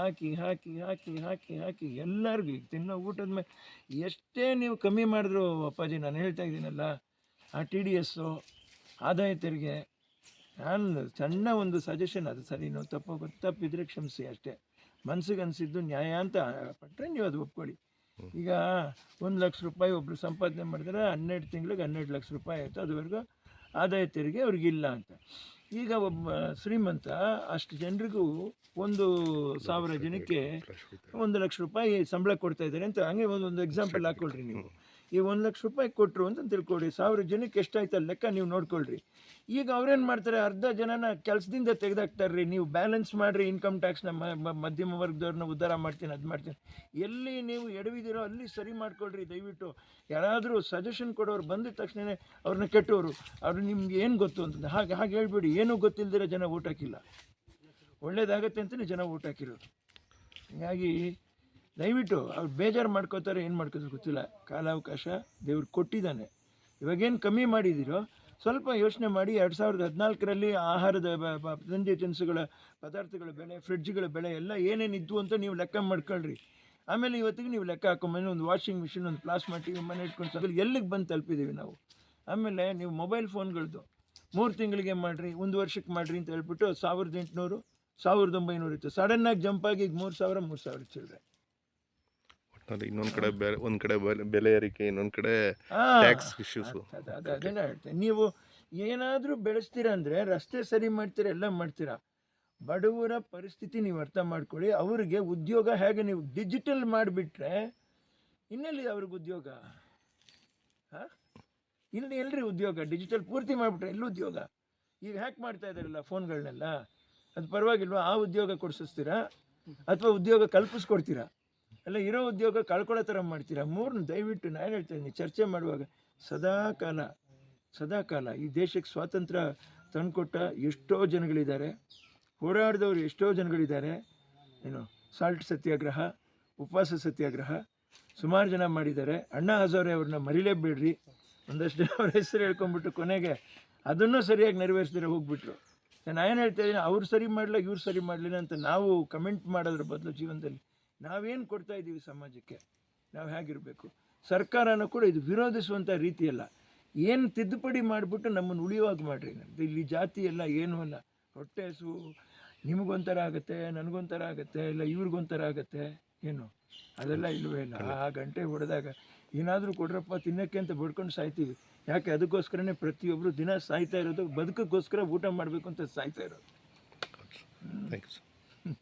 ಹಾಕಿ ಹಾಕಿ ಹಾಕಿ ಹಾಕಿ ಹಾಕಿ ಎಲ್ಲರಿಗೂ ಈಗ ತಿನ್ನೋ ಊಟದ ಮೇಲೆ ಎಷ್ಟೇ ನೀವು ಕಮ್ಮಿ ಮಾಡಿದ್ರು ಅಪ್ಪಾಜಿ ನಾನು ಹೇಳ್ತಾ ಇದ್ದೀನಲ್ಲ, ಆ ಟಿ ಡಿ ಎಸ್ಸು ಆದಾಯ ತೆರಿಗೆ ನಾನು ಸಣ್ಣ ಒಂದು ಸಜೆಷನ್ ಅದು ಸರಿನೋ ತಪ್ಪೋ, ತಪ್ಪಿದ್ರೆ ಕ್ಷಮಿಸಿ ಅಷ್ಟೇ. ಮನ್ಸಿಗೆ ಅನಿಸಿದ್ದು ನ್ಯಾಯ ಅಂತ ಪಟ್ಟರೆ ನೀವು ಅದು ಒಪ್ಕೊಳ್ಳಿ. ಈಗ ಒಂದು ಲಕ್ಷ ರೂಪಾಯಿ ಒಬ್ಬರು ಸಂಪಾದನೆ ಮಾಡಿದ್ರೆ ಹನ್ನೆರಡು ತಿಂಗಳಿಗೆ ಹನ್ನೆರಡು ಲಕ್ಷ ರೂಪಾಯಿ ಆಯಿತು, ಅದುವರೆಗೂ ಆದಾಯ ತೆರಿಗೆ ಅವ್ರಿಗಿಲ್ಲ ಅಂತ. ಈಗ ಒಬ್ಬ ಶ್ರೀಮಂತ ಅಷ್ಟು ಜನರಿಗೂ ಒಂದು ಸಾವಿರ ಜನಕ್ಕೆ ಒಂದು ಲಕ್ಷ ರೂಪಾಯಿ ಸಂಬಳ ಕೊಡ್ತಾ ಇದ್ದಾರೆ ಅಂತ ಹಂಗೆ ಒಂದು ಒಂದು ಎಕ್ಸಾಂಪಲ್ ಹಾಕ್ಕೊಳ್ರಿ ನೀವು. ಈ ಒಂದು ಲಕ್ಷ ರೂಪಾಯಿ ಕೊಟ್ಟರು ಅಂತ ತಿಳ್ಕೊಳ್ಳಿ ಸಾವಿರ ಜನಕ್ಕೆ ಎಷ್ಟಾಯ್ತು ಅಲ್ಲಿ ಲೆಕ್ಕ ನೀವು ನೋಡ್ಕೊಳ್ರಿ. ಈಗ ಅವ್ರೇನು ಮಾಡ್ತಾರೆ? ಅರ್ಧ ಜನನ ಕೆಲಸದಿಂದ ತೆಗೆದಾಕ್ತಾರ್ರಿ. ನೀವು ಬ್ಯಾಲೆನ್ಸ್ ಮಾಡಿರಿ ಇನ್ಕಮ್ ಟ್ಯಾಕ್ಸ್ನ ಮಧ್ಯಮ ವರ್ಗದವ್ರನ್ನ ಉದ್ಧಾರ ಮಾಡ್ತೀನಿ, ಅದು ಮಾಡ್ತೀನಿ. ಎಲ್ಲಿ ನೀವು ಎಡವಿದಿರೋ ಅಲ್ಲಿ ಸರಿ ಮಾಡ್ಕೊಳ್ರಿ. ದಯವಿಟ್ಟು ಯಾರಾದರೂ ಸಜೆಷನ್ ಕೊಡೋರು ಬಂದ ತಕ್ಷಣವೇ ಅವ್ರನ್ನ ಕೆಟ್ಟವರು ಅವ್ರು ನಿಮ್ಗೆ ಏನು ಗೊತ್ತು ಅಂತಂದು ಹಾಗೆ ಹಾಗೆ ಹೇಳ್ಬಿಡಿ. ಏನೂ ಗೊತ್ತಿಲ್ಲದಿರೋ ಜನ ಊಟಕ್ಕಿಲ್ಲ. ಒಳ್ಳೇದಾಗತ್ತೆ ಅಂತಲೇ ಜನ ಊಟ ಹಾಕಿರೋರು ಹೀಗಾಗಿ ದಯವಿಟ್ಟು ಅವ್ರು ಬೇಜಾರು ಮಾಡ್ಕೋತಾರೆ, ಏನು ಮಾಡ್ಕೋತಾರೆ ಗೊತ್ತಿಲ್ಲ. ಕಾಲಾವಕಾಶ ದೇವ್ರು ಕೊಟ್ಟಿದ್ದಾನೆ. ಇವಾಗೇನು ಕಮ್ಮಿ ಮಾಡಿದ್ದೀರೋ ಸ್ವಲ್ಪ ಯೋಚನೆ ಮಾಡಿ ಎರಡು ಸಾವಿರದ ಹದಿನಾಲ್ಕರಲ್ಲಿ ಆಹಾರದ ಬ- ತಿನಿಸುಗಳ ಪದಾರ್ಥಗಳ ಬೆಲೆ, ಫ್ರಿಡ್ಜ್ಗಳ ಬೆಲೆ ಎಲ್ಲ ಏನೇನು ಇದ್ವು ಅಂತ ನೀವು ಲೆಕ್ಕ ಮಾಡ್ಕೊಳ್ರಿ. ಆಮೇಲೆ ಇವತ್ತಿಗೆ ನೀವು ಲೆಕ್ಕ ಹಾಕೊಂಬಂದ್ರೆ ಒಂದು ವಾಷಿಂಗ್ ಮಿಷಿನ್, ಒಂದು ಪ್ಲಾಸ್ಮಾ ವಿ ಮನೆ ಇಟ್ಕೊಂಡು ಸಗಲ್ ಎಲ್ಲಿಗೆ ಬಂದು ತಲುಪಿದ್ದೀವಿ ನಾವು? ಆಮೇಲೆ ನೀವು ಮೊಬೈಲ್ ಫೋನ್ಗಳದ್ದು ಮೂರು ತಿಂಗಳಿಗೆ ಮಾಡಿರಿ, ಒಂದು ವರ್ಷಕ್ಕೆ ಮಾಡಿರಿ ಅಂತ ಹೇಳ್ಬಿಟ್ಟು ಸಾವಿರದ ಎಂಟುನೂರು, ಸಾವಿರದ ಒಂಬೈನೂರು ಇತ್ತು. ಸಡನ್ನಾಗಿ ಜಂಪಾಗಿ ಈಗ ಮೂರು ಸಾವಿರ ಮೂರು ಸಾವಿರ ಚಿಲ್ಲರೆ ಒಟ್ನಲ್ಲಿ ಇನ್ನೊಂದು ಕಡೆ ಬೇರೆ ಒಂದು ಕಡೆ ಬೆಲೆ- ಏರಿಕೆ ಇನ್ನೊಂದ್ ಕಡೆ ಟ್ಯಾಕ್ಸ್ ಇಶ್ಯೂಸ್ ಅದ್- ಅದ್- ಅದನ್ನೇ ಹೇಳ್ತೇನೆ. ನೀವು ಏನಾದರೂ ಬೆಳೆಸ್ತೀರಾ ಅಂದರೆ ರಸ್ತೆ ಸರಿ ಮಾಡ್ತೀರಾ ಎಲ್ಲ ಮಾಡ್ತೀರಾ? ಬಡವರ ಪರಿಸ್ಥಿತಿ ನೀವು ಅರ್ಥ ಮಾಡ್ಕೊಳ್ಳಿ. ಅವರಿಗೆ ಉದ್ಯೋಗ ಹೇಗೆ ನೀವು ಡಿಜಿಟಲ್ ಮಾಡಿಬಿಟ್ರೆ ಇನ್ನೆಲ್ಲಿ ಅವ್ರಿಗೆ ಉದ್ಯೋಗ? ಹಾಂ? ಇಲ್ಲಿ ಎಲ್ರಿ ಉದ್ಯೋಗ? ಡಿಜಿಟಲ್ ಪೂರ್ತಿ ಮಾಡಿಬಿಟ್ರೆ ಎಲ್ಲಿ ಉದ್ಯೋಗ? ಈಗ ಹ್ಯಾಕ್ ಮಾಡ್ತಾ ಇದಾರಲ್ಲ ಫೋನ್ಗಳನ್ನೆಲ್ಲ ಅದು ಪರವಾಗಿಲ್ವಾ? ಆ ಉದ್ಯೋಗ ಕೊಡಿಸ್ತೀರಾ ಅಥವಾ ಉದ್ಯೋಗ ಕಲ್ಪಿಸ್ಕೊಡ್ತೀರಾ? ಎಲ್ಲ ಇರೋ ಉದ್ಯೋಗ ಕಳ್ಕೊಳ್ಳೋ ಥರ ಮಾಡ್ತೀರಾ? ಮೂರನ್ನ ದಯವಿಟ್ಟು ನಾನು ಹೇಳ್ತೀನಿ ಚರ್ಚೆ ಮಾಡುವಾಗ ಸದಾ ಕಾಲ ಸದಾ ಕಾಲ ಈ ದೇಶಕ್ಕೆ ಸ್ವಾತಂತ್ರ್ಯ ತಂದುಕೊಟ್ಟ ಎಷ್ಟೋ ಜನಗಳಿದ್ದಾರೆ, ಹೋರಾಡಿದವರು ಎಷ್ಟೋ ಜನಗಳಿದ್ದಾರೆ. ಏನು, ಸಾಲ್ಟ್ ಸತ್ಯಾಗ್ರಹ, ಉಪವಾಸ ಸತ್ಯಾಗ್ರಹ, ಸುಮಾರು ಜನ ಮಾಡಿದ್ದಾರೆ. ಅಣ್ಣ ಹಜಾರೆ ಅವ್ರನ್ನ ಮರಿಲೇಬೇಡ್ರಿ. ಒಂದಷ್ಟು ಜನ ಅವ್ರ ಹೆಸರು ಹೇಳ್ಕೊಂಡ್ಬಿಟ್ಟು ಕೊನೆಗೆ. ಅದನ್ನು ಸರಿಯಾಗಿ ನೆರವೇರಿಸಿದ್ರೆ ಹೋಗ್ಬಿಟ್ರು. ನಾನು ಏನು ಹೇಳ್ತಾ ಇದ್ದೀನಿ, ಅವ್ರು ಸರಿ ಮಾಡಲಿಲ್ಲ, ಇವ್ರು ಸರಿ ಮಾಡಲಿಲ್ಲ ಅಂತ ನಾವು ಕಮೆಂಟ್ ಮಾಡೋದ್ರ ಬದಲು ಜೀವನದಲ್ಲಿ ನಾವೇನು ಕೊಡ್ತಾ ಇದ್ದೀವಿ ಸಮಾಜಕ್ಕೆ? ನಾವು ಹೇಗಿರಬೇಕು? ಸರ್ಕಾರನೂ ಕೂಡ ಇದು ವಿರೋಧಿಸುವಂಥ ರೀತಿಯಲ್ಲ. ಏನು ತಿದ್ದುಪಡಿ ಮಾಡಿಬಿಟ್ಟು ನಮ್ಮನ್ನು ಉಳಿಯುವಾಗ ಮಾಡಿರಿ ಇಲ್ಲಿ ಜಾತಿ ಎಲ್ಲ ಏನೂ ಅಲ್ಲ. ಹೊಟ್ಟೆ ಹಸು ನಿಮಗೊಂಥರ ಆಗುತ್ತೆ ನನಗೊಂಥರ ಆಗುತ್ತೆ ಇಲ್ಲ ಇವ್ರಿಗೊಂಥರ ಆಗುತ್ತೆ ಏನು? ಅದೆಲ್ಲ ಇಲ್ಲವೇ ಇಲ್ಲ ಆ ಗಂಟೆ ಹೊಡೆದಾಗ ಏನಾದರೂ ಕೊಡ್ರಪ್ಪ ತಿನ್ನಕ್ಕೆ ಅಂತ ಬಡ್ಕೊಂಡು ಸಾಯ್ತೀವಿ. ಯಾಕೆ ಅದಕ್ಕೋಸ್ಕರನೇ ಪ್ರತಿಯೊಬ್ಬರು ದಿನ ಸಾಯ್ತಾ ಇರೋದು ಬದುಕಕ್ಕೋಸ್ಕರ ಊಟ ಮಾಡಬೇಕು ಅಂತ ಸಾಯ್ತಾ ಇರೋದು. Thank you